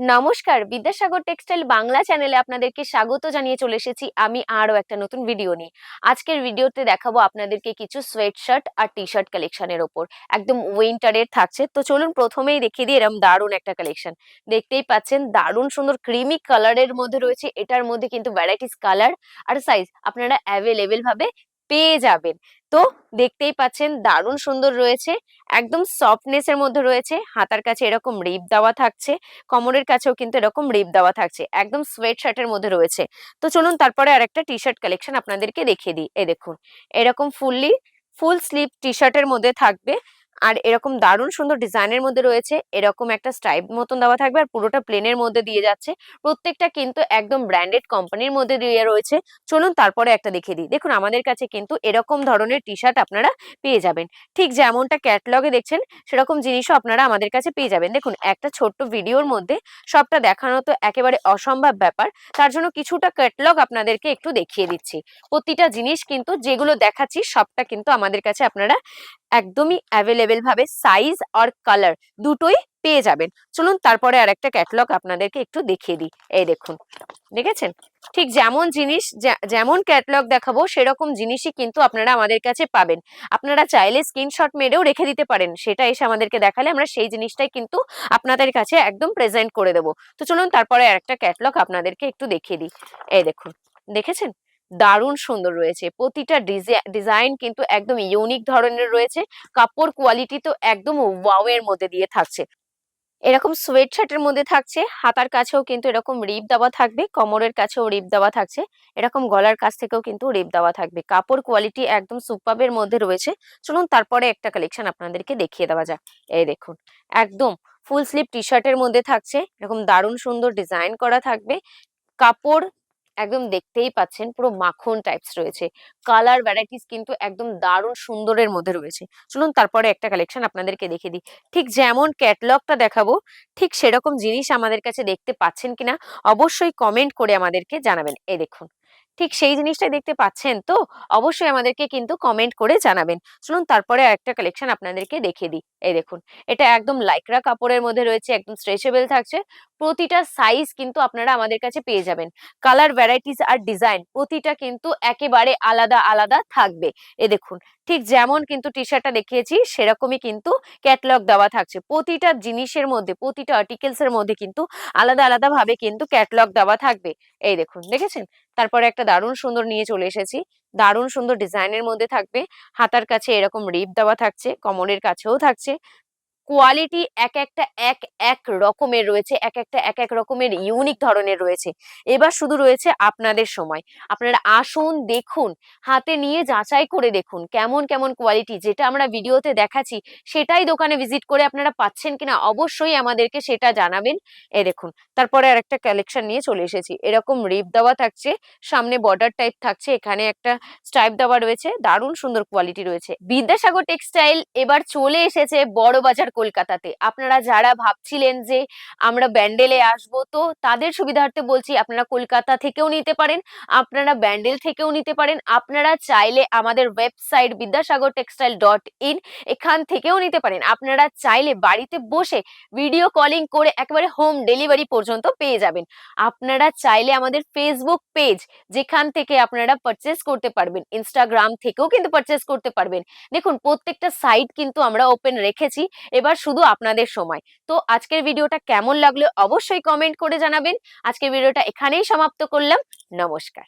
নমস্কার, বিদ্যাসাগর টেক্সটাইল বাংলা চ্যানেলে আপনাদেরকে স্বাগত জানিয়ে চলে এসেছি আমি আরও একটা নতুন ভিডিও নিয়ে। আজকের ভিডিওতে দেখাবো আপনাদেরকে কিছু সোয়েট শার্ট আর টি শার্ট কালেকশনের ওপর। একদম উইন্টারের থাকছে। তো চলুন প্রথমেই দেখিয়ে দিই এরকম দারুণ একটা কালেকশন। দেখতেই পাচ্ছেন দারুণ সুন্দর ক্রিমি কালারের মধ্যে রয়েছে। এটার মধ্যে কিন্তু ভ্যারাইটিস কালার আর সাইজ আপনারা অ্যাভেলেবেল ভাবে পেয়ে যাবেন। তো দেখতেই পাচ্ছেন দারুণ সুন্দর রয়েছে, একদম সফটনেস এর মধ্যে রয়েছে, হাতার কাছে এরকম রিপ দেওয়া থাকছে, কোমরের কাছেও কিন্তু এরকম রিপ দেওয়া থাকছে, একদম সোয়েট শার্টের মধ্যে রয়েছে। তো চলুন তারপরে আর একটা টি শার্ট কালেকশন আপনাদেরকে দেখিয়ে দিই। এ দেখুন, এরকম ফুললি ফুল স্লিভ টি শার্টের মধ্যে থাকবে। আর এরকম দারুণ সুন্দর ডিজাইনের মধ্যে রয়েছে, এরকম একটা স্ট্রাইপ মতন দেওয়া থাকবে আর পুরোটা প্লেনের মধ্যে দিয়ে যাচ্ছে। প্রত্যেকটা কিন্তু একদম ব্র্যান্ডেড কোম্পানির মধ্যে দিয়ে রয়েছে। চলুন তারপরে একটা দেখিয়ে দিই। দেখুন, আমাদের কাছে কিন্তু এরকম ধরনের টি শার্ট আপনারা পেয়ে যাবেন। ঠিক যেমনটা ক্যাটলগে দেখছেন, সেরকম জিনিসও আপনারা আমাদের কাছে পেয়ে যাবেন। দেখুন, একটা ছোট্ট ভিডিওর মধ্যে সবটা দেখানো তো একেবারে অসম্ভব ব্যাপার। তার জন্য কিছুটা ক্যাটলগ আপনাদেরকে একটু দেখিয়ে দিচ্ছি। প্রতিটা জিনিস কিন্তু যেগুলো দেখাচ্ছি, সবটা কিন্তু আমাদের কাছে আপনারা একদমই অ্যাভেলেবেল ভাবে সাইজ আর কালার দুটোই পেয়ে যাবেন। চলুন তারপরে আর একটা ক্যাটলগ আপনাদেরকে একটু দেখিয়ে দিই। এই দেখুন, দেখেছেন? ঠিক যেমন জিনিস যেমন ক্যাটলগ দেখাবো, সেরকম জিনিসই কিন্তু আপনারা আমাদের কাছে পাবেন। আপনারা চাইলে স্ক্রিনশট মেরেও রেখে দিতে পারেন, সেটা এসে আমাদেরকে দেখালে আমরা সেই জিনিসটাই কিন্তু আপনাদের কাছে একদম প্রেজেন্ট করে দেবো। তো চলুন তারপরে আর একটা ক্যাটলগ আপনাদেরকে একটু দেখিয়ে দিই। এই দেখুন, দেখেছেন? দারুণ সুন্দর রয়েছে। প্রতিটা ডিজাইন কিন্তু একদম ইউনিক ধরনের রয়েছে। কাপড় কোয়ালিটি তো একদম ওয়াও এর মধ্যে দিয়ে থাকছে। এরকম সোয়েট শার্টের মধ্যে থাকছে। হাতার কাছেও কিন্তু এরকম রিপ দেওয়া থাকবে। কোমরের কাছেও রিপ দেওয়া থাকছে। এরকম গলার কাছ থেকেও কিন্তু রিপ দেওয়া থাকবে। কাপড় কোয়ালিটি একদম সুপাবের মধ্যে রয়েছে। চলুন তারপরে একটা কালেকশন আপনাদেরকে দেখিয়ে দেওয়া যাক। এই দেখুন, একদম ফুল স্লিভ টি শার্টের মধ্যে থাকছে। এরকম দারুণ সুন্দর ডিজাইন করা থাকবে। কাপড় একদম দেখতেই পাচ্ছেন পুরো মাখন টাইপস রয়েছে। কালার ভ্যারাইটিস কিন্তু একদম দারুণ সুন্দরের মধ্যে রয়েছে। চলুন তারপরে একটা কালেকশন আপনাদেরকে দেখে দিই। ঠিক যেমন ক্যাটলগটা দেখাবো, ঠিক সেরকম জিনিস আমাদের কাছে দেখতে পাচ্ছেন কিনা, অবশ্যই কমেন্ট করে আমাদেরকে জানাবেন। এই দেখুন, ঠিক সেই জিনিসটাই দেখতে পাচ্ছেন তো? অবশ্যই আমাদেরকে কিন্তু কমেন্ট করে জানাবেন। চলুন তারপরে আরেকটা কালেকশন আপনাদেরকে দেখে দিই। এই দেখুন, এটা একদম লাইকরা কাপড়ের মধ্যে রয়েছে, একদম স্ট্রেচেবল থাকছে। প্রতিটা সাইজ কিন্তু আপনারা আমাদের কাছে পেয়ে যাবেন। কালার ভ্যারাইটিস আর ডিজাইন প্রতিটা কিন্তু একেবারে আলাদা আলাদা থাকবে। এ দেখুন, ঠিক যেমন কিন্তু টি শার্টটা দেখিয়েছি, সেরকমই কিন্তু ক্যাটলগ দেওয়া থাকছে। প্রতিটা জিনিসের মধ্যে, প্রতিটা আর্টিকেলস এর মধ্যে কিন্তু আলাদা আলাদা ভাবে কিন্তু ক্যাটলগ দেওয়া থাকবে। এই দেখুন, দেখেছেন? তারপরে একটা দারুণ সুন্দর নিয়ে চলে এসেছি। দারুণ সুন্দর ডিজাইনের মধ্যে থাকবে। হাতার কাছে এরকম রিপ দেওয়া থাকছে কমরের কাছেও থাকছে। কোয়ালিটি এক একটা, এক এক রকমের রয়েছে, এক একটা, এক এক রকমের ইউনিক ধরনের রয়েছে। এবার শুধু রয়েছে আপনাদের সময়। আপনারা আসুন, দেখুন, হাতে নিয়ে যাচাই করে দেখুন কেমন কেমন কোয়ালিটি যেটা আমরা ভিডিওতে দেখাচ্ছি সেটাই দোকানে ভিজিট করে আপনারা পাচ্ছেন কিনা অবশ্যই আমাদেরকে সেটা জানাবেন। এ দেখুন, তারপরে আর একটা কালেকশন নিয়ে চলে এসেছি। এরকম রিপ দেওয়া থাকছে, সামনে বর্ডার টাইপ থাকছে, এখানে একটা স্ট্রাইপ দেওয়া রয়েছে। দারুণ সুন্দর কোয়ালিটি রয়েছে। বিদ্যাসাগর টেক্সটাইল এবার চলে এসেছে বড় বাজার কলকাতাতে। আপনারা যারা ভাবছিলেন যে আমরা ব্যান্ডেলে আসব, তো তাদের সুবিধার্থে বলছি, আপনারা কলকাতা থেকেও নিতে পারেন, আপনারা ব্যান্ডেল থেকেও নিতে পারেন। আপনারা চাইলে আমাদের website Vidyasagar textile dot in এখান থেকেও নিতে পারেন। আপনারা চাইলে বাড়িতে বসে ভিডিও কলিং করে একেবারে হোম ডেলিভারি পর্যন্ত পেয়ে যাবেন। আপনারা চাইলে আমাদের ফেসবুক পেজ যেখান থেকে আপনারা পারচেস করতে পারবেন, ইনস্টাগ্রাম থেকেও কিন্তু পারচেস করতে পারবেন। দেখুন, প্রত্যেকটা সাইট কিন্তু আমরা ওপেন রেখেছি এবার শুধু আপনাদের সময়। তো আজকের ভিডিওটা কেমন লাগল অবশ্যই কমেন্ট করে জানাবেন। আজকের ভিডিওটা এখানেই সমাপ্ত করলাম। নমস্কার।